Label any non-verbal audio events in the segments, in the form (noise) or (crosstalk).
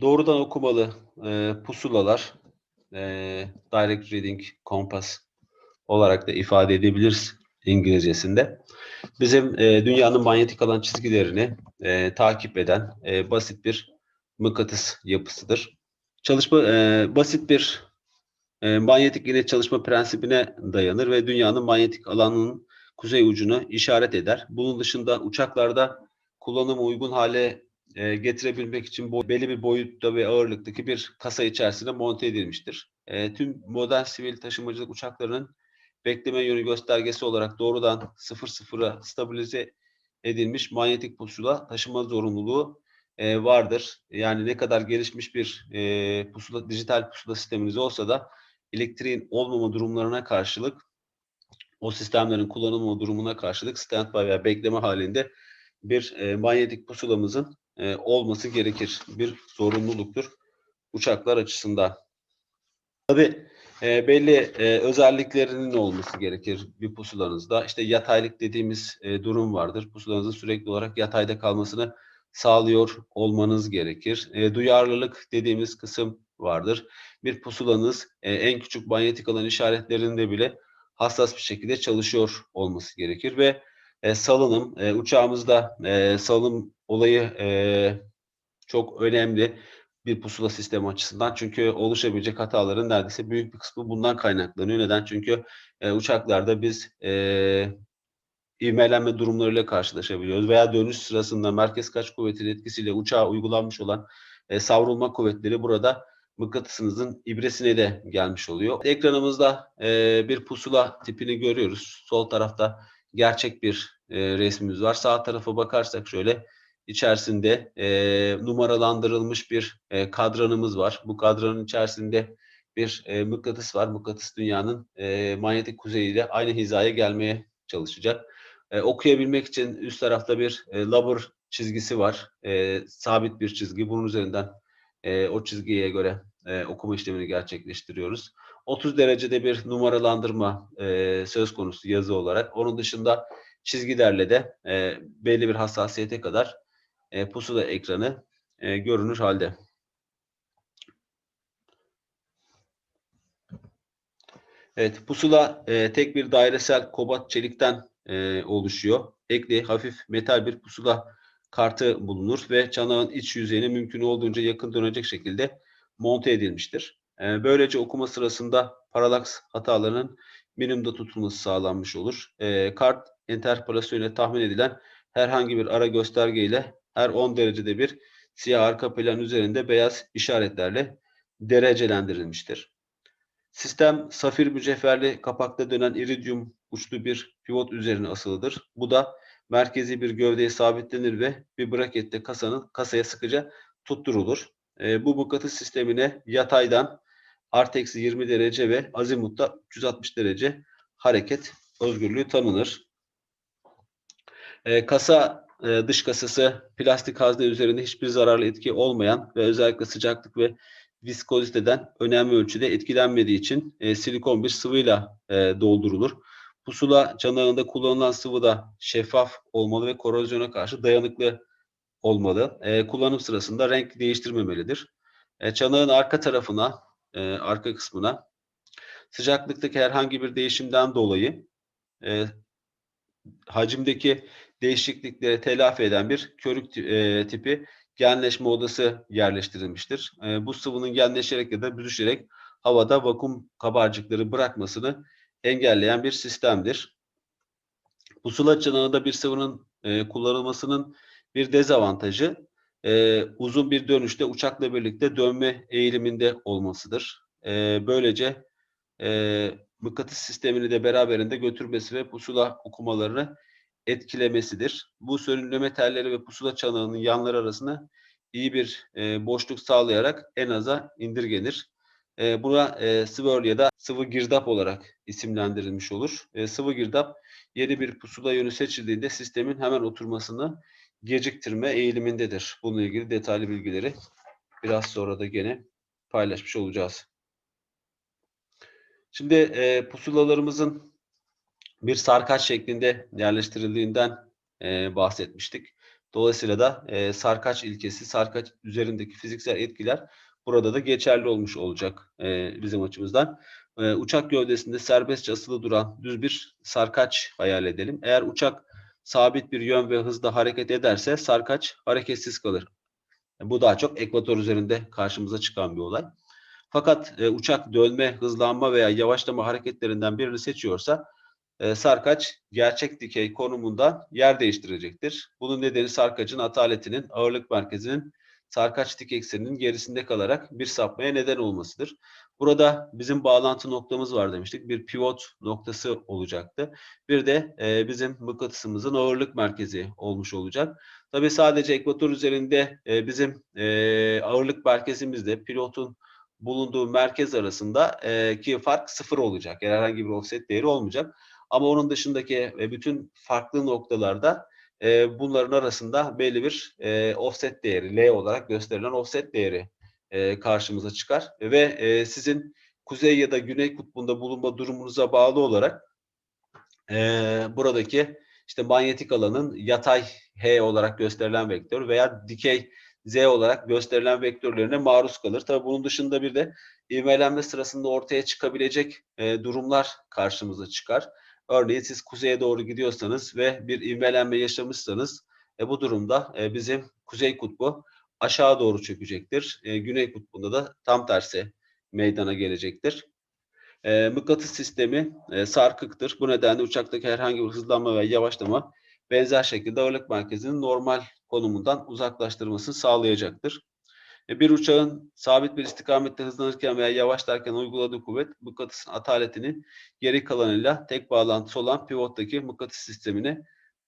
Doğrudan okumalı e, pusulalar, e, direct reading compass olarak da ifade edebiliriz İngilizcesinde. Bizim e, dünyanın manyetik alan çizgilerini e, takip eden e, basit bir mıknatıs yapısıdır. Çalışma e, basit bir e, manyetik iğne çalışma prensibine dayanır ve dünyanın manyetik alanının kuzey ucunu işaret eder. Bunun dışında uçaklarda kullanıma uygun hale e, getirebilmek için bo- belli bir boyutta ve ağırlıktaki bir kasa içerisine monte edilmiştir. E, tüm modern sivil taşımacılık uçaklarının bekleme yönü göstergesi olarak doğrudan 0-0'a stabilize edilmiş manyetik pusula taşıma zorunluluğu e, vardır. Yani ne kadar gelişmiş bir pusula, dijital pusula sisteminiz olsa da elektriğin olmama durumlarına karşılık o sistemlerin kullanılma durumuna karşılık standby veya bekleme halinde bir manyetik pusulamızın e, olması gerekir. Bir zorunluluktur uçaklar açısından. Tabii e, belli e, özelliklerinin olması gerekir bir pusulanızda. İşte yataylık dediğimiz e, durum vardır. Pusulanızın sürekli olarak yatayda kalmasını sağlıyor olmanız gerekir. E, duyarlılık dediğimiz kısım vardır. Bir pusulanız e, en küçük manyetik alan işaretlerinde bile hassas bir şekilde çalışıyor olması gerekir ve e, salınım e, uçağımızda e, salınım olayı e, çok önemli bir pusula sistemi açısından çünkü oluşabilecek hataların neredeyse büyük bir kısmı bundan kaynaklanıyor. Neden? Çünkü e, uçaklarda biz e, ivmelenme durumlarıyla karşılaşabiliyoruz veya dönüş sırasında merkez kaç kuvvetinin etkisiyle uçağa uygulanmış olan e, savrulma kuvvetleri burada mıknatısınızın ibresine de gelmiş oluyor. Ekranımızda e, bir pusula tipini görüyoruz. Sol tarafta gerçek bir e, resmimiz var. Sağ tarafa bakarsak şöyle içerisinde e, numaralandırılmış bir e, kadranımız var. Bu kadranın içerisinde bir e, mıknatıs var. Mıknatıs dünyanın e, manyetik kuzeyiyle aynı hizaya gelmeye çalışacak. E, okuyabilmek için üst tarafta bir e, labor çizgisi var. E, sabit bir çizgi. Bunun üzerinden e, o çizgiye göre e, okuma işlemini gerçekleştiriyoruz. 30 derecede bir numaralandırma e, söz konusu yazı olarak. Onun dışında çizgilerle de e, belli bir hassasiyete kadar e, pusula ekranı e, görünür halde. Evet, pusula e, tek bir dairesel kobalt çelikten e, oluşuyor. Ekli hafif metal bir pusula kartı bulunur ve çanağın iç yüzeyine mümkün olduğunca yakın dönecek şekilde monte edilmiştir. E, böylece okuma sırasında paralaks hatalarının minimumda tutulması sağlanmış olur. E, kart interpolasyonu tahmin edilen herhangi bir ara gösterge ile her 10 derecede bir siyah arka plan üzerinde beyaz işaretlerle derecelendirilmiştir. Sistem safir mücevherli kapakta dönen iridium uçlu bir pivot üzerine asılıdır. Bu da merkezi bir gövdeye sabitlenir ve bir brakette kasanın kasaya sıkıca tutturulur. E, bu mıknatıs sistemine yataydan artı eksi 20 derece ve azimutta 360 derece hareket özgürlüğü tanınır. E, kasa e, dış kasası plastik hazne üzerinde hiçbir zararlı etki olmayan ve özellikle sıcaklık ve viskoziteden önemli ölçüde etkilenmediği için e, silikon bir sıvıyla e, doldurulur. Pusula çanağında kullanılan sıvı da şeffaf olmalı ve korozyona karşı dayanıklı olmalı. E, kullanım sırasında renk değiştirmemelidir. E, çanağın arka tarafına, e, arka kısmına sıcaklıktaki herhangi bir değişimden dolayı e, hacimdeki değişiklikleri telafi eden bir körük e, tipi genleşme odası yerleştirilmiştir. E, bu sıvının genleşerek ya da büzüşerek havada vakum kabarcıkları bırakmasını engelleyen bir sistemdir. Pusula çanağında bir sıvının e, kullanılmasının bir dezavantajı e, uzun bir dönüşte uçakla birlikte dönme eğiliminde olmasıdır. E, böylece e, mıknatıs sistemini de beraberinde götürmesi ve pusula okumalarını etkilemesidir. Bu sönümleme telleri ve pusula çanağının yanları arasında iyi bir e, boşluk sağlayarak en aza indirgenir. E, buna e, swirl ya da sıvı girdap olarak isimlendirilmiş olur. E, sıvı girdap yeni bir pusula yönü seçildiğinde sistemin hemen oturmasını geciktirme eğilimindedir. Bununla ilgili detaylı bilgileri biraz sonra da gene paylaşmış olacağız. Şimdi e, pusulalarımızın bir sarkaç şeklinde yerleştirildiğinden e, bahsetmiştik. Dolayısıyla da e, sarkaç ilkesi, sarkaç üzerindeki fiziksel etkiler burada da geçerli olmuş olacak e, bizim açımızdan. E, uçak gövdesinde serbestçe asılı duran düz bir sarkaç hayal edelim. Eğer uçak sabit bir yön ve hızda hareket ederse sarkaç hareketsiz kalır. Bu daha çok ekvator üzerinde karşımıza çıkan bir olay. Fakat e, uçak dönme, hızlanma veya yavaşlama hareketlerinden birini seçiyorsa e, sarkaç gerçek dikey konumunda yer değiştirecektir. Bunun nedeni sarkacın ataletinin ağırlık merkezinin sarkaç dik ekseninin gerisinde kalarak bir sapmaya neden olmasıdır. Burada bizim bağlantı noktamız var demiştik. Bir pivot noktası olacaktı. Bir de e, bizim mıknatısımızın ağırlık merkezi olmuş olacak. Tabii sadece ekvator üzerinde e, bizim e, ağırlık merkezimizde pilotun bulunduğu merkez arasında e, ki fark sıfır olacak. Yani herhangi bir offset değeri olmayacak. Ama onun dışındaki e, bütün farklı noktalarda e, bunların arasında belli bir e, offset değeri, L olarak gösterilen offset değeri e, karşımıza çıkar. Ve e, sizin kuzey ya da güney kutbunda bulunma durumunuza bağlı olarak e, buradaki işte manyetik alanın yatay H olarak gösterilen vektör veya dikey Z olarak gösterilen vektörlerine maruz kalır. Tabii bunun dışında bir de ivmelenme sırasında ortaya çıkabilecek e, durumlar karşımıza çıkar. Örneğin siz kuzeye doğru gidiyorsanız ve bir ivmelenme yaşamışsanız e, bu durumda e, bizim kuzey kutbu aşağı doğru çökecektir. E, güney kutbunda da tam tersi meydana gelecektir. E, mıknatıs sistemi e, sarkıktır. Bu nedenle uçaktaki herhangi bir hızlanma veya yavaşlama benzer şekilde ağırlık merkezinin normal konumundan uzaklaştırmasını sağlayacaktır. E, bir uçağın sabit bir istikamette hızlanırken veya yavaşlarken uyguladığı kuvvet mıknatısın ataletinin geri kalanıyla tek bağlantısı olan pivottaki mıknatıs sistemine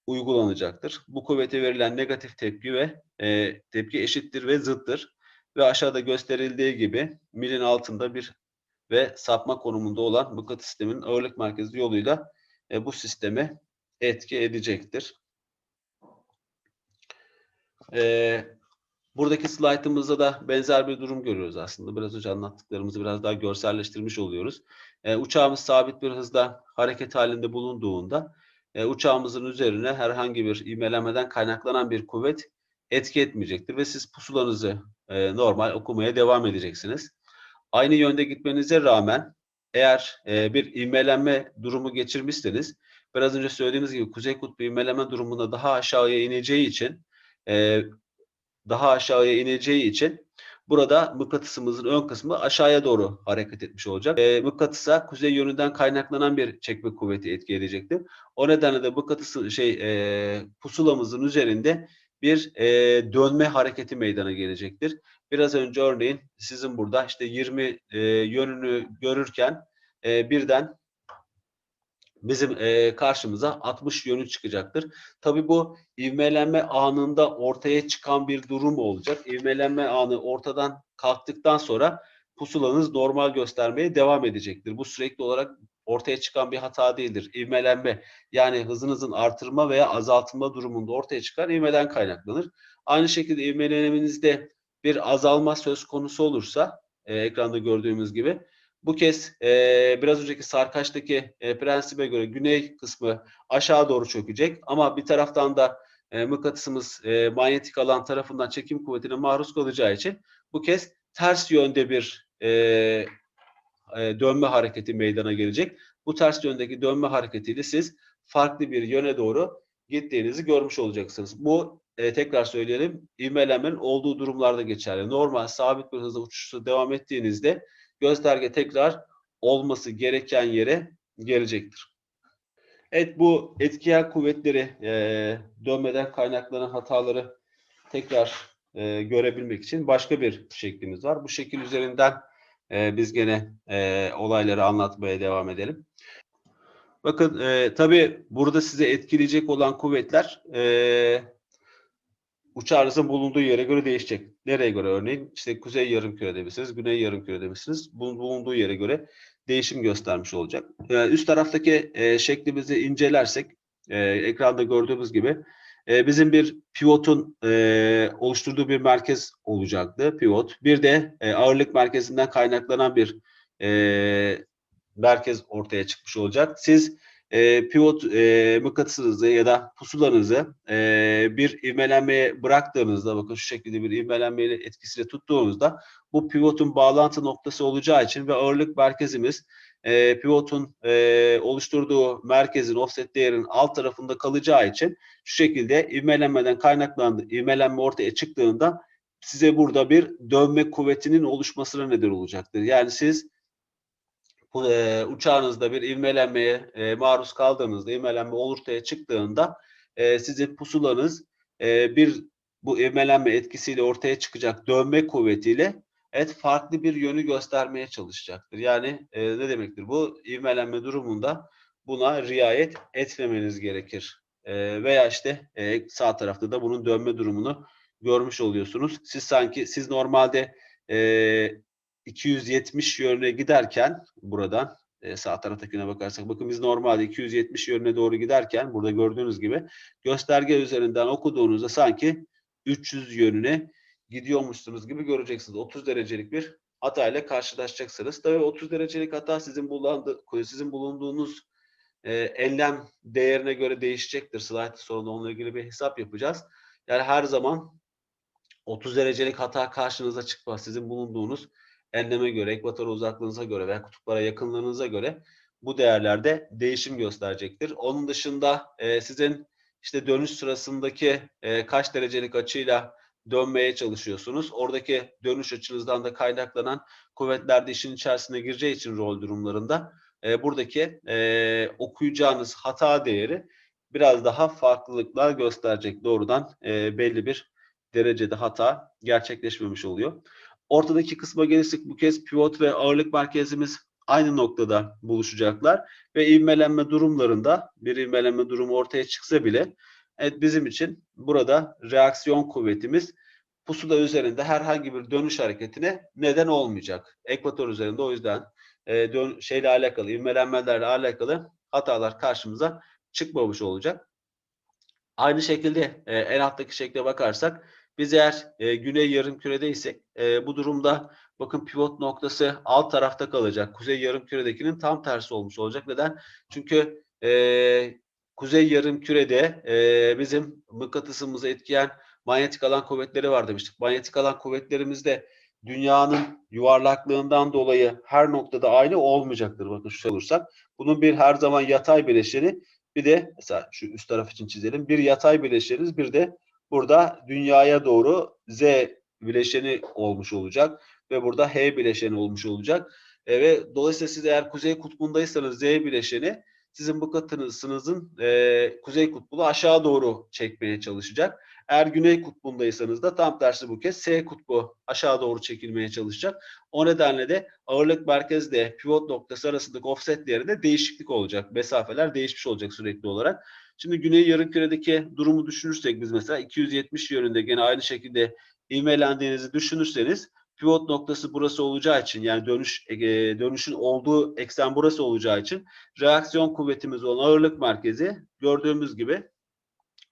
uygulanacaktır. Bu kuvvete verilen negatif tepki ve e, tepki eşittir ve zıttır. Ve aşağıda gösterildiği gibi milin altında bir ve sapma konumunda olan mıknatıs sisteminin ağırlık merkezi yoluyla e, bu sisteme etki edecektir. E, buradaki slaytımızda da benzer bir durum görüyoruz aslında. Biraz önce anlattıklarımızı biraz daha görselleştirmiş oluyoruz. E, uçağımız sabit bir hızda hareket halinde bulunduğunda e, uçağımızın üzerine herhangi bir ivmelenmeden kaynaklanan bir kuvvet etki etmeyecektir ve siz pusulanızı e, normal okumaya devam edeceksiniz. Aynı yönde gitmenize rağmen eğer e, bir ivmelenme durumu geçirmişseniz biraz önce söylediğimiz gibi Kuzey Kutbu ivmelenme durumunda daha aşağıya ineceği için e, daha aşağıya ineceği için burada mıknatısımızın ön kısmı aşağıya doğru hareket etmiş olacak. E, mıknatısa kuzey yönünden kaynaklanan bir çekme kuvveti etki edecektir. O nedenle de mıknatısı şey e, pusulamızın üzerinde bir e, dönme hareketi meydana gelecektir. Biraz önce örneğin sizin burada işte 20 e, yönünü görürken e, birden bizim e, karşımıza 60 yönü çıkacaktır. Tabii bu ivmelenme anında ortaya çıkan bir durum olacak. İvmelenme anı ortadan kalktıktan sonra pusulanız normal göstermeye devam edecektir. Bu sürekli olarak ortaya çıkan bir hata değildir. İvmelenme yani hızınızın artırma veya azaltılma durumunda ortaya çıkar ivmeden kaynaklanır. Aynı şekilde ivmeleneminizde bir azalma söz konusu olursa e, ekranda gördüğümüz gibi bu kez e, biraz önceki sarkaçtaki e, prensibe göre güney kısmı aşağı doğru çökecek ama bir taraftan da e, mıknatısımız e, manyetik alan tarafından çekim kuvvetine maruz kalacağı için bu kez ters yönde bir e, e, dönme hareketi meydana gelecek. Bu ters yöndeki dönme hareketiyle siz farklı bir yöne doğru gittiğinizi görmüş olacaksınız. Bu e, tekrar söyleyelim ivmelenmenin olduğu durumlarda geçerli. Normal sabit bir hızla uçuşa devam ettiğinizde gösterge tekrar olması gereken yere gelecektir. Evet bu etkiyen kuvvetleri e, dönmeden kaynaklanan hataları tekrar e, görebilmek için başka bir şeklimiz var. Bu şekil üzerinden e, biz gene e, olayları anlatmaya devam edelim. Bakın e, tabii burada size etkileyecek olan kuvvetler e, uçağınızın bulunduğu yere göre değişecek. Nereye göre örneğin? işte kuzey yarımkürede misiniz, güney yarımkürede misiniz? Bulunduğu yere göre değişim göstermiş olacak. E, üst taraftaki e, şeklimizi incelersek e, ekranda gördüğümüz gibi e, bizim bir pivotun oluşturduğu bir merkez olacaktı. Pivot. Bir de ağırlık merkezinden kaynaklanan bir merkez ortaya çıkmış olacak. Siz e, pivot e, mıknatısınızı ya da pusulanızı e, bir ivmelenmeye bıraktığınızda bakın şu şekilde bir ivmelenmeyle etkisiyle tuttuğunuzda bu pivotun bağlantı noktası olacağı için ve ağırlık merkezimiz e, pivotun e, oluşturduğu merkezin offset değerinin alt tarafında kalacağı için şu şekilde ivmelenmeden kaynaklandı. ivmelenme ortaya çıktığında size burada bir dönme kuvvetinin oluşmasına neden olacaktır. Yani siz e, uçağınızda bir ivmelenmeye e, maruz kaldığınızda, ivmelenme ortaya çıktığında e, sizin pusulanız e, bir bu ivmelenme etkisiyle ortaya çıkacak dönme kuvvetiyle evet farklı bir yönü göstermeye çalışacaktır. Yani e, ne demektir bu? ivmelenme durumunda buna riayet etmemeniz gerekir. E, veya işte e, sağ tarafta da bunun dönme durumunu görmüş oluyorsunuz. Siz sanki siz normalde e, 270 yönüne giderken buradan e, sağ taraftakine bakarsak bakın biz normalde 270 yönüne doğru giderken burada gördüğünüz gibi gösterge üzerinden okuduğunuzda sanki 300 yönüne gidiyormuşsunuz gibi göreceksiniz. 30 derecelik bir hata ile karşılaşacaksınız. Tabii 30 derecelik hata sizin bulundu, sizin bulunduğunuz e, enlem değerine göre değişecektir. Slide sonunda onunla ilgili bir hesap yapacağız. Yani her zaman 30 derecelik hata karşınıza çıkmaz. Sizin bulunduğunuz enleme göre, ekvator uzaklığınıza göre veya kutuplara yakınlığınıza göre bu değerlerde değişim gösterecektir. Onun dışında e, sizin işte dönüş sırasındaki e, kaç derecelik açıyla dönmeye çalışıyorsunuz. Oradaki dönüş açınızdan da kaynaklanan kuvvetler de işin içerisine gireceği için rol durumlarında e, buradaki e, okuyacağınız hata değeri biraz daha farklılıklar gösterecek. Doğrudan e, belli bir derecede hata gerçekleşmemiş oluyor. Ortadaki kısma gelirsek bu kez pivot ve ağırlık merkezimiz aynı noktada buluşacaklar ve ivmelenme durumlarında bir ivmelenme durumu ortaya çıksa bile evet bizim için burada reaksiyon kuvvetimiz pusula üzerinde herhangi bir dönüş hareketine neden olmayacak. Ekvator üzerinde o yüzden e, dön, şeyle alakalı, ivmelenmelerle alakalı hatalar karşımıza çıkmamış olacak. Aynı şekilde e, en alttaki şekle bakarsak biz eğer e, güney yarım küredeysek e, bu durumda bakın pivot noktası alt tarafta kalacak. Kuzey yarım küredekinin tam tersi olmuş olacak. Neden? Çünkü e, kuzey yarım kürede e, bizim mıknatısımızı etkileyen manyetik alan kuvvetleri var demiştik. Manyetik alan kuvvetlerimizde dünyanın yuvarlaklığından dolayı her noktada aynı olmayacaktır. Bakın şu olursak. Bunun bir her zaman yatay bileşeni bir de mesela şu üst taraf için çizelim. Bir yatay bileşeniz bir de burada dünyaya doğru Z bileşeni olmuş olacak ve burada H bileşeni olmuş olacak. E, ve dolayısıyla siz eğer kuzey kutbundaysanız Z bileşeni sizin bu katınızın e, kuzey kutbunu aşağı doğru çekmeye çalışacak. Eğer güney kutbundaysanız da tam tersi bu kez S kutbu aşağı doğru çekilmeye çalışacak. O nedenle de ağırlık merkezde pivot noktası arasındaki offset değerinde değişiklik olacak. Mesafeler değişmiş olacak sürekli olarak. Şimdi güney yarımküredeki durumu düşünürsek biz mesela 270 yönünde gene aynı şekilde ivmelendiğinizi düşünürseniz pivot noktası burası olacağı için yani dönüş e, dönüşün olduğu eksen burası olacağı için reaksiyon kuvvetimiz olan ağırlık merkezi gördüğümüz gibi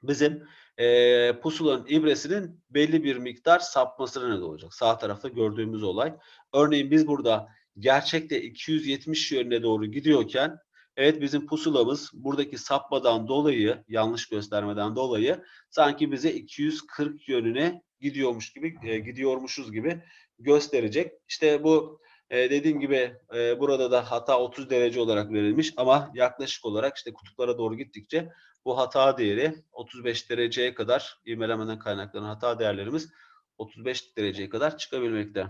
bizim e, pusulanın ibresinin belli bir miktar sapmasına neden olacak. Sağ tarafta gördüğümüz olay. Örneğin biz burada gerçekte 270 yönüne doğru gidiyorken evet bizim pusulamız buradaki sapmadan dolayı yanlış göstermeden dolayı sanki bize 240 yönüne gidiyormuş gibi e, gidiyormuşuz gibi gösterecek. İşte bu e, dediğim gibi e, burada da hata 30 derece olarak verilmiş ama yaklaşık olarak işte kutuplara doğru gittikçe bu hata değeri 35 dereceye kadar ivmelemeden kaynaklanan hata değerlerimiz 35 dereceye kadar çıkabilmekte.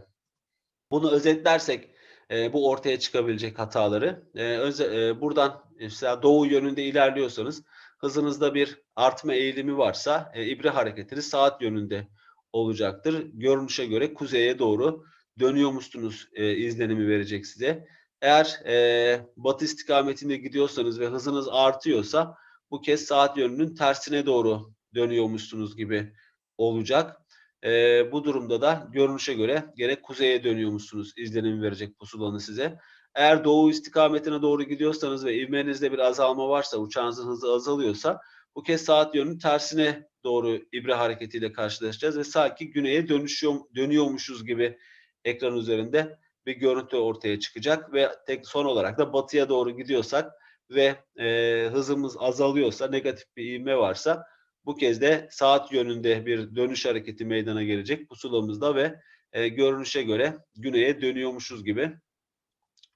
Bunu özetlersek e, bu ortaya çıkabilecek hataları e, öze, e, buradan mesela doğu yönünde ilerliyorsanız hızınızda bir artma eğilimi varsa e, ibre hareketiniz saat yönünde olacaktır. Görünüşe göre kuzeye doğru dönüyormuşsunuz e, izlenimi verecek size. Eğer e, batı istikametinde gidiyorsanız ve hızınız artıyorsa bu kez saat yönünün tersine doğru dönüyormuşsunuz gibi olacak. E, bu durumda da görünüşe göre gerek kuzeye dönüyormuşsunuz izlenimi verecek pusulanı size. Eğer doğu istikametine doğru gidiyorsanız ve ivmenizde bir azalma varsa, uçağınızın hızı azalıyorsa bu kez saat yönünün tersine doğru ibre hareketiyle karşılaşacağız ve sanki güneye dönüşüyor, dönüyormuşuz gibi ekran üzerinde bir görüntü ortaya çıkacak ve tek son olarak da batıya doğru gidiyorsak ve e, hızımız azalıyorsa, negatif bir ivme varsa bu kez de saat yönünde bir dönüş hareketi meydana gelecek pusulamızda ve e, görünüşe göre güneye dönüyormuşuz gibi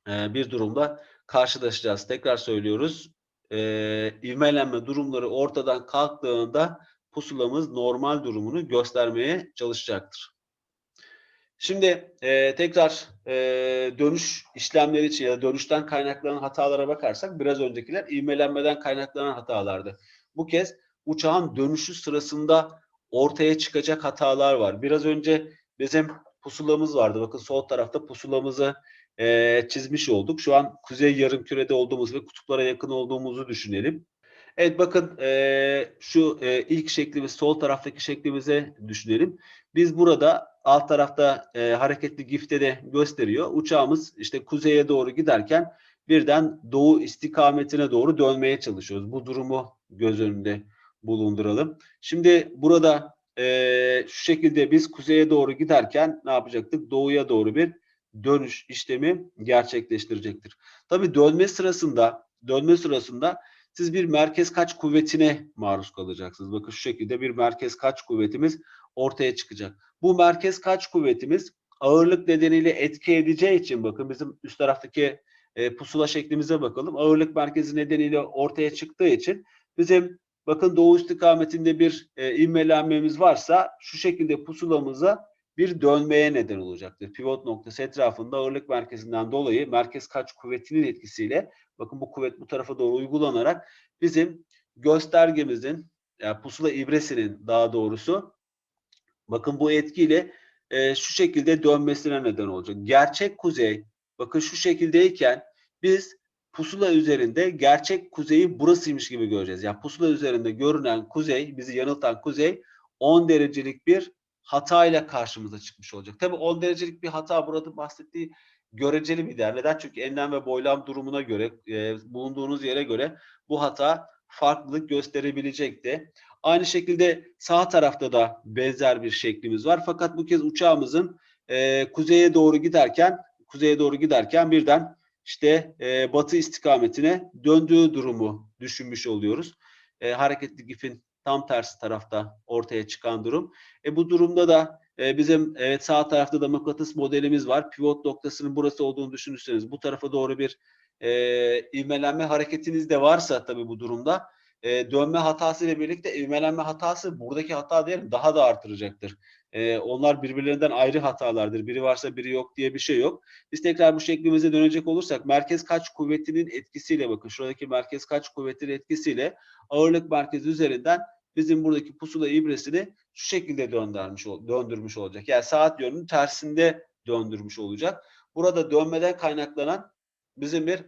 e, bir durumda karşılaşacağız. Tekrar söylüyoruz. E, ivmelenme durumları ortadan kalktığında pusulamız normal durumunu göstermeye çalışacaktır. Şimdi e, tekrar e, dönüş işlemleri için ya da dönüşten kaynaklanan hatalara bakarsak biraz öncekiler ivmelenmeden kaynaklanan hatalardı. Bu kez uçağın dönüşü sırasında ortaya çıkacak hatalar var. Biraz önce bizim pusulamız vardı. Bakın sol tarafta pusulamızı e, çizmiş olduk. Şu an kuzey yarımkürede olduğumuz ve kutuplara yakın olduğumuzu düşünelim. Evet bakın e, şu e, ilk şeklimiz sol taraftaki şeklimize düşünelim. Biz burada alt tarafta e, hareketli gifte de gösteriyor. Uçağımız işte kuzeye doğru giderken birden doğu istikametine doğru dönmeye çalışıyoruz. Bu durumu göz önünde bulunduralım. Şimdi burada e, şu şekilde biz kuzeye doğru giderken ne yapacaktık? Doğuya doğru bir dönüş işlemi gerçekleştirecektir. Tabii dönme sırasında dönme sırasında siz bir merkez kaç kuvvetine maruz kalacaksınız. Bakın şu şekilde bir merkez kaç kuvvetimiz ortaya çıkacak. Bu merkez kaç kuvvetimiz ağırlık nedeniyle etki edeceği için bakın bizim üst taraftaki e, pusula şeklimize bakalım. Ağırlık merkezi nedeniyle ortaya çıktığı için bizim bakın doğu istikametinde bir e, ivmelenmemiz varsa şu şekilde pusulamıza bir dönmeye neden olacaktır. Pivot noktası etrafında ağırlık merkezinden dolayı merkez kaç kuvvetinin etkisiyle bakın bu kuvvet bu tarafa doğru uygulanarak bizim göstergemizin yani pusula ibresinin daha doğrusu bakın bu etkiyle e, şu şekilde dönmesine neden olacak. Gerçek kuzey bakın şu şekildeyken biz pusula üzerinde gerçek kuzeyi burasıymış gibi göreceğiz. Yani pusula üzerinde görünen kuzey, bizi yanıltan kuzey 10 derecelik bir hatayla karşımıza çıkmış olacak. Tabii 10 derecelik bir hata burada bahsettiği göreceli bir değer. Neden? Çünkü enlem ve boylam durumuna göre, e, bulunduğunuz yere göre bu hata farklılık gösterebilecekti. Aynı şekilde sağ tarafta da benzer bir şeklimiz var. Fakat bu kez uçağımızın e, kuzeye doğru giderken, kuzeye doğru giderken birden işte e, batı istikametine döndüğü durumu düşünmüş oluyoruz. E, hareketli gifin tam tersi tarafta ortaya çıkan durum. E, bu durumda da e, bizim evet sağ tarafta da mıknatıs modelimiz var. Pivot noktasının burası olduğunu düşünürseniz bu tarafa doğru bir e, ivmelenme hareketiniz de varsa tabii bu durumda e, dönme hatası ile birlikte ivmelenme hatası buradaki hata değerini daha da artıracaktır. E, onlar birbirlerinden ayrı hatalardır. Biri varsa biri yok diye bir şey yok. Biz tekrar bu şeklimize dönecek olursak merkez kaç kuvvetinin etkisiyle bakın şuradaki merkez kaç kuvvetinin etkisiyle ağırlık merkezi üzerinden bizim buradaki pusula ibresini şu şekilde döndürmüş, döndürmüş olacak. Yani saat yönünün tersinde döndürmüş olacak. Burada dönmeden kaynaklanan bizim bir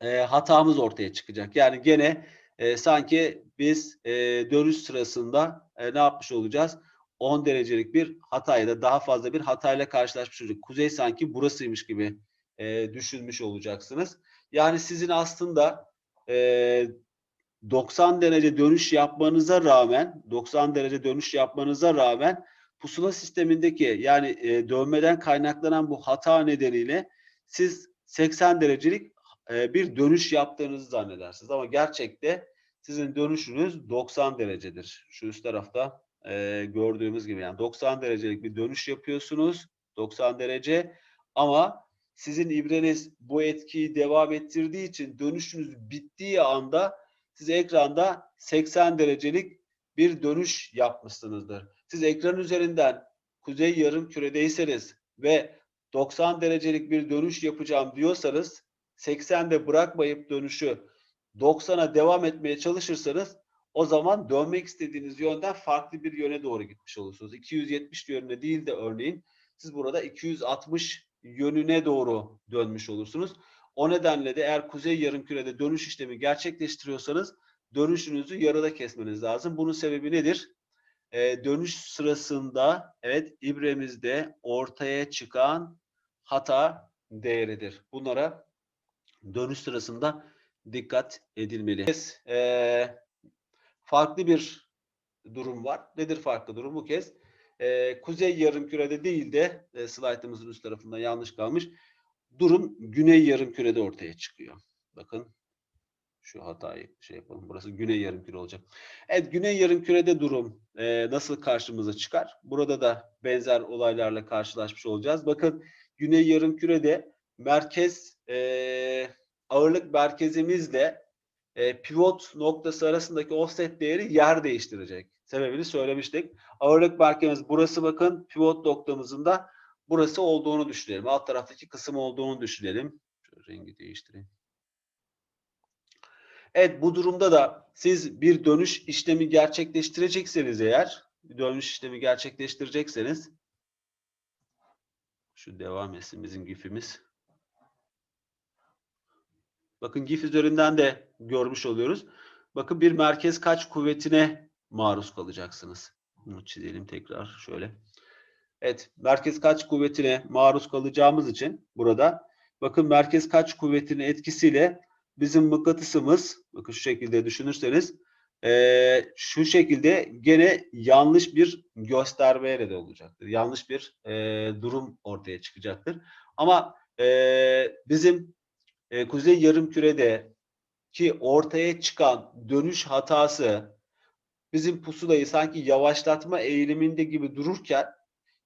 e, hatamız ortaya çıkacak. Yani gene e, sanki biz e, dönüş sırasında e, ne yapmış olacağız? 10 derecelik bir hatayla daha fazla bir hatayla karşılaşmış olacak. Kuzey sanki burasıymış gibi e, düşünmüş olacaksınız. Yani sizin aslında e, 90 derece dönüş yapmanıza rağmen 90 derece dönüş yapmanıza rağmen pusula sistemindeki yani e, dönmeden kaynaklanan bu hata nedeniyle siz 80 derecelik e, bir dönüş yaptığınızı zannedersiniz ama gerçekte sizin dönüşünüz 90 derecedir. Şu üst tarafta e, gördüğümüz gibi yani 90 derecelik bir dönüş yapıyorsunuz 90 derece ama sizin ibreniz bu etkiyi devam ettirdiği için dönüşünüz bittiği anda siz ekranda 80 derecelik bir dönüş yapmışsınızdır. Siz ekran üzerinden kuzey yarım küredeyseniz ve 90 derecelik bir dönüş yapacağım diyorsanız 80'de bırakmayıp dönüşü 90'a devam etmeye çalışırsanız o zaman dönmek istediğiniz yönden farklı bir yöne doğru gitmiş olursunuz. 270 yönüne değil de örneğin siz burada 260 yönüne doğru dönmüş olursunuz. O nedenle de eğer kuzey yarımkürede dönüş işlemi gerçekleştiriyorsanız dönüşünüzü yarıda kesmeniz lazım. Bunun sebebi nedir? Ee, dönüş sırasında evet ibremizde ortaya çıkan hata değeridir. Bunlara dönüş sırasında dikkat edilmeli. Ee, farklı bir durum var. Nedir farklı durum bu kez? Ee, kuzey yarımkürede değil de e, slaytımızın üst tarafında yanlış kalmış durum güney yarım kürede ortaya çıkıyor. Bakın Şu hatayı şey yapalım. Burası güney yarımküre olacak. Evet güney yarımkürede durum e, nasıl karşımıza çıkar? Burada da benzer olaylarla karşılaşmış olacağız. Bakın güney yarımkürede merkez e, ağırlık merkezimizle e, pivot noktası arasındaki offset değeri yer değiştirecek. Sebebini söylemiştik. Ağırlık merkezimiz burası bakın pivot noktamızın da burası olduğunu düşünelim. Alt taraftaki kısım olduğunu düşünelim. Şöyle rengi değiştireyim. Evet bu durumda da siz bir dönüş işlemi gerçekleştirecekseniz eğer bir dönüş işlemi gerçekleştirecekseniz şu devam etsin bizim gifimiz. Bakın gif üzerinden de görmüş oluyoruz. Bakın bir merkez kaç kuvvetine maruz kalacaksınız. Bunu çizelim tekrar şöyle. Evet, merkez kaç kuvvetine maruz kalacağımız için burada bakın merkez kaç kuvvetinin etkisiyle bizim mıknatısımız bakın şu şekilde düşünürseniz eee, şu şekilde gene yanlış bir göstermeyle de olacaktır. Yanlış bir eee, durum ortaya çıkacaktır. Ama eee, bizim e, Kuzey Yarımküre'de ki ortaya çıkan dönüş hatası bizim pusulayı sanki yavaşlatma eğiliminde gibi dururken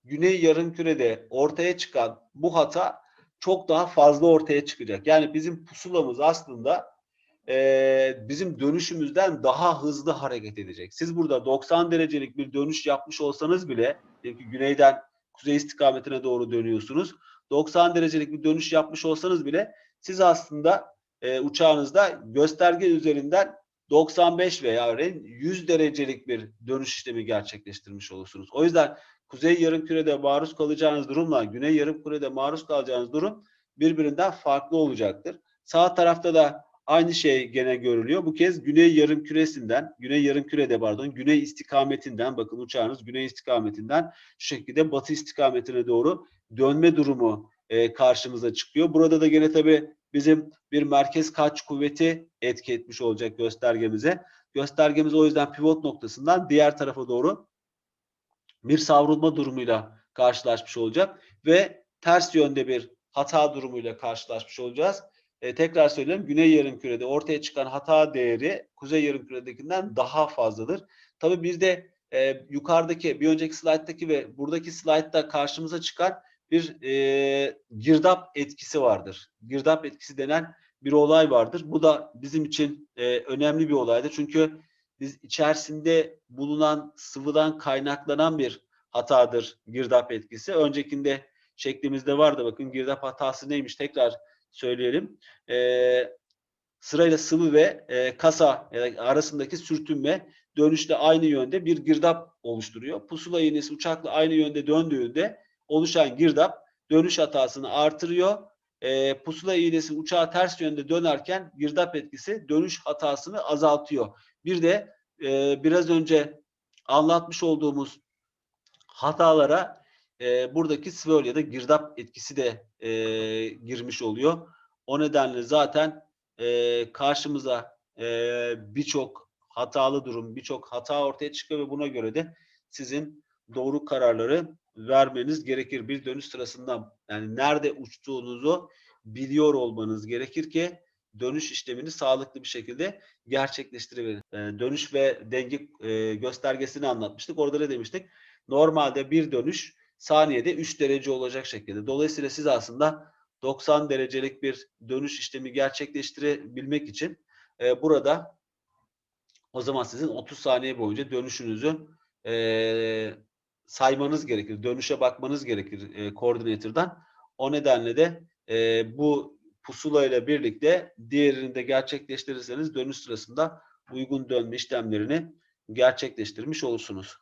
Güney Yarımküre'de ortaya çıkan bu hata çok daha fazla ortaya çıkacak. Yani bizim pusulamız aslında e, bizim dönüşümüzden daha hızlı hareket edecek. Siz burada 90 derecelik bir dönüş yapmış olsanız bile ki güneyden kuzey istikametine doğru dönüyorsunuz. 90 derecelik bir dönüş yapmış olsanız bile siz aslında e, uçağınızda gösterge üzerinden 95 veya örneğin 100 derecelik bir dönüş işlemi gerçekleştirmiş olursunuz. O yüzden kuzey yarımkürede maruz kalacağınız durumla güney yarımkürede maruz kalacağınız durum birbirinden farklı olacaktır. Sağ tarafta da aynı şey gene görülüyor. Bu kez güney yarımküresinden, güney yarımkürede pardon, güney istikametinden bakın uçağınız güney istikametinden şu şekilde batı istikametine doğru dönme durumu e, karşımıza çıkıyor. Burada da gene tabii bizim bir merkez kaç kuvveti etki etmiş olacak göstergemize. Göstergemiz o yüzden pivot noktasından diğer tarafa doğru bir savrulma durumuyla karşılaşmış olacak ve ters yönde bir hata durumuyla karşılaşmış olacağız. E, tekrar söyleyeyim güney yarımkürede ortaya çıkan hata değeri kuzey yarımküredekinden daha fazladır. Tabii bizde e, yukarıdaki bir önceki slayttaki ve buradaki slaytta karşımıza çıkan bir e, girdap etkisi vardır. Girdap etkisi denen bir olay vardır. Bu da bizim için e, önemli bir olaydır. Çünkü biz içerisinde bulunan sıvıdan kaynaklanan bir hatadır girdap etkisi. Öncekinde şeklimizde vardı. Bakın girdap hatası neymiş tekrar söyleyelim. E, sırayla sıvı ve e, kasa arasındaki sürtünme dönüşte aynı yönde bir girdap oluşturuyor. Pusula iğnesi uçakla aynı yönde döndüğünde oluşan girdap dönüş hatasını artırıyor. E, pusula iğnesi uçağa ters yönde dönerken girdap etkisi dönüş hatasını azaltıyor. Bir de e, biraz önce anlatmış olduğumuz hatalara e, buradaki swirl ya da girdap etkisi de e, girmiş oluyor. O nedenle zaten e, karşımıza e, birçok hatalı durum, birçok hata ortaya çıkıyor ve buna göre de sizin doğru kararları vermeniz gerekir. Bir dönüş sırasında yani nerede uçtuğunuzu biliyor olmanız gerekir ki dönüş işlemini sağlıklı bir şekilde gerçekleştirebilir. E, dönüş ve denge e, göstergesini anlatmıştık. Orada ne demiştik? Normalde bir dönüş saniyede 3 derece olacak şekilde. Dolayısıyla siz aslında 90 derecelik bir dönüş işlemi gerçekleştirebilmek için e, burada o zaman sizin 30 saniye boyunca dönüşünüzü e, saymanız gerekir. Dönüşe bakmanız gerekir e, koordinatörden. O nedenle de e, bu pusula ile birlikte diğerini de gerçekleştirirseniz dönüş sırasında uygun dönme işlemlerini gerçekleştirmiş olursunuz.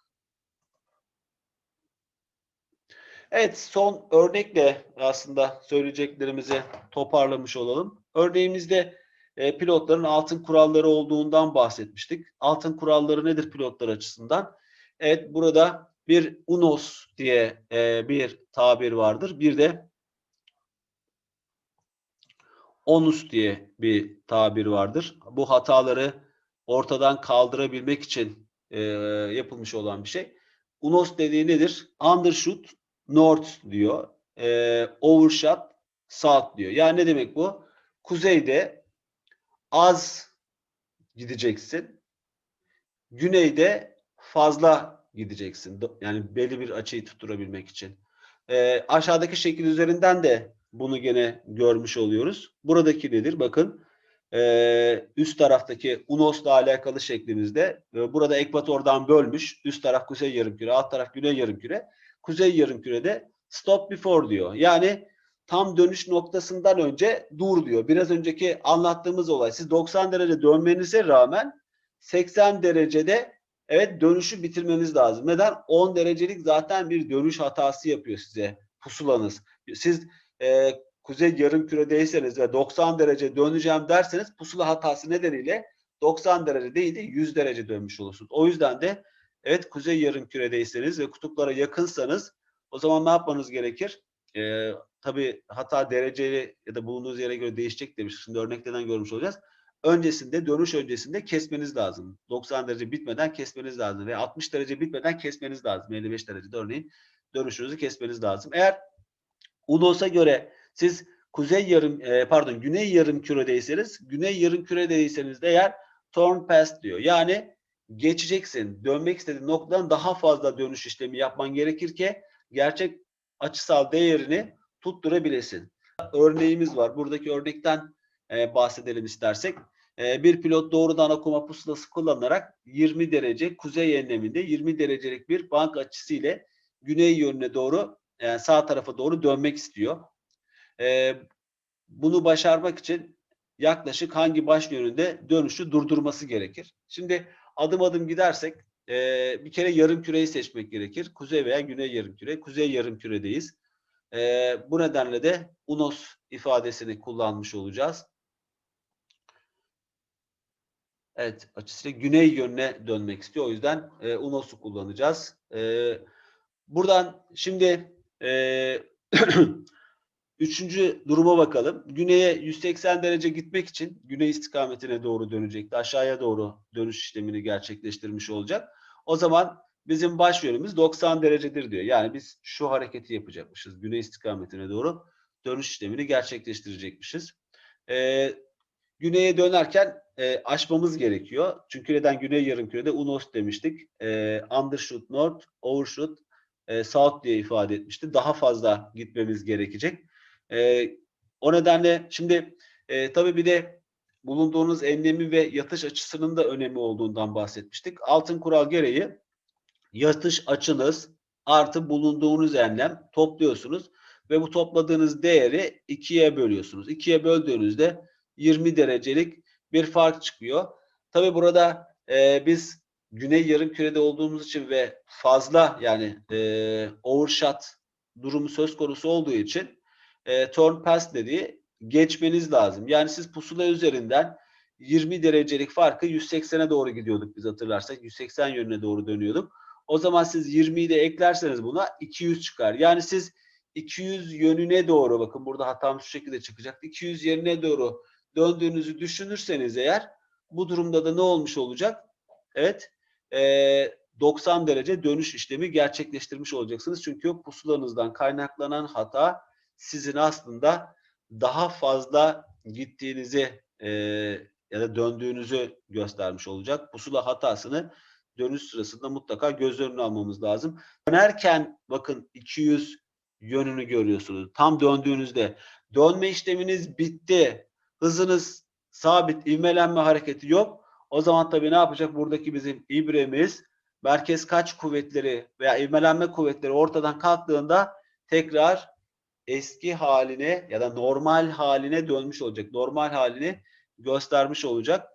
Evet son örnekle aslında söyleyeceklerimizi toparlamış olalım. Örneğimizde e, pilotların altın kuralları olduğundan bahsetmiştik. Altın kuralları nedir pilotlar açısından? Evet burada bir UNOS diye e, bir tabir vardır. Bir de ONUS diye bir tabir vardır. Bu hataları ortadan kaldırabilmek için e, yapılmış olan bir şey. UNOS dediği nedir? Undershoot North diyor. E, overshot South diyor. Yani ne demek bu? Kuzeyde az gideceksin. Güneyde fazla gideceksin. Yani belli bir açıyı tutturabilmek için. Ee, aşağıdaki şekil üzerinden de bunu gene görmüş oluyoruz. Buradaki nedir? Bakın ee, üst taraftaki UNOS'la alakalı şeklimizde e, burada ekvatordan bölmüş. Üst taraf kuzey yarımküre, alt taraf güney yarımküre. Kuzey yarımkürede stop before diyor. Yani tam dönüş noktasından önce dur diyor. Biraz önceki anlattığımız olay. Siz 90 derece dönmenize rağmen 80 derecede evet dönüşü bitirmeniz lazım. Neden? 10 derecelik zaten bir dönüş hatası yapıyor size pusulanız. Siz e, kuzey yarım küredeyseniz ve 90 derece döneceğim derseniz pusula hatası nedeniyle 90 derece değil de 100 derece dönmüş olursunuz. O yüzden de evet kuzey yarım küredeyseniz ve kutuplara yakınsanız o zaman ne yapmanız gerekir? Ee, tabii hata dereceli ya da bulunduğunuz yere göre değişecek demiş. Şimdi örneklerden görmüş olacağız. Öncesinde, dönüş öncesinde kesmeniz lazım. 90 derece bitmeden kesmeniz lazım. Ve 60 derece bitmeden kesmeniz lazım. 55 derecede örneğin dönüşünüzü kesmeniz lazım. Eğer UNOS'a göre siz kuzey yarım e, pardon güney yarım küredeyseniz güney yarım küredeyseniz de eğer turn past diyor. Yani geçeceksin. Dönmek istediğin noktadan daha fazla dönüş işlemi yapman gerekir ki gerçek açısal değerini tutturabilesin. Örneğimiz var. Buradaki örnekten e, bahsedelim istersek. E, bir pilot doğrudan okuma pusulası kullanarak 20 derece kuzey enleminde 20 derecelik bir bank açısı ile güney yönüne doğru yani sağ tarafa doğru dönmek istiyor. E, bunu başarmak için yaklaşık hangi baş yönünde dönüşü durdurması gerekir? Şimdi adım adım gidersek e, bir kere yarım küreyi seçmek gerekir. Kuzey veya güney yarım küre. Kuzey yarım küredeyiz. E, bu nedenle de UNOS ifadesini kullanmış olacağız. Evet, açısıyla güney yönüne dönmek istiyor. O yüzden e, UNOS'u kullanacağız. E, buradan şimdi e, (clears throat) üçüncü duruma bakalım. Güneye 180 derece gitmek için güney istikametine doğru dönecekti. Aşağıya doğru dönüş işlemini gerçekleştirmiş olacak. O zaman bizim baş yönümüz 90 derecedir diyor. Yani biz şu hareketi yapacakmışız. Güney istikametine doğru dönüş işlemini gerçekleştirecekmişiz. Ee, güneye dönerken e, aşmamız gerekiyor. Çünkü neden güney yarımkürede UNOS demiştik. E, undershoot north, overshoot e, south diye ifade etmişti. Daha fazla gitmemiz gerekecek. E, o nedenle şimdi e, tabii bir de bulunduğunuz enlemi ve yatış açısının da önemi olduğundan bahsetmiştik. Altın kural gereği yatış açınız artı bulunduğunuz enlem topluyorsunuz ve bu topladığınız değeri ikiye bölüyorsunuz. İkiye böldüğünüzde 20 derecelik bir fark çıkıyor. Tabi burada e, biz güney yarım kürede olduğumuz için ve fazla yani e, overshot durumu söz konusu olduğu için e, turn past dediği geçmeniz lazım. Yani siz pusula üzerinden 20 derecelik farkı 180'e doğru gidiyorduk biz hatırlarsak. 180 yönüne doğru dönüyorduk. O zaman siz 20'yi de eklerseniz buna 200 çıkar. Yani siz 200 yönüne doğru bakın burada hatam şu şekilde çıkacak. 200 yönüne doğru döndüğünüzü düşünürseniz eğer bu durumda da ne olmuş olacak? Evet e, 90 derece dönüş işlemi gerçekleştirmiş olacaksınız. Çünkü pusulanızdan kaynaklanan hata sizin aslında daha fazla gittiğinizi e, ya da döndüğünüzü göstermiş olacak. Pusula hatasını dönüş sırasında mutlaka göz önüne almamız lazım. Dönerken bakın 200 yönünü görüyorsunuz. Tam döndüğünüzde dönme işleminiz bitti. Hızınız sabit, ivmelenme hareketi yok. O zaman tabii ne yapacak? Buradaki bizim ibremiz merkez kaç kuvvetleri veya ivmelenme kuvvetleri ortadan kalktığında tekrar eski haline ya da normal haline dönmüş olacak. Normal halini göstermiş olacak.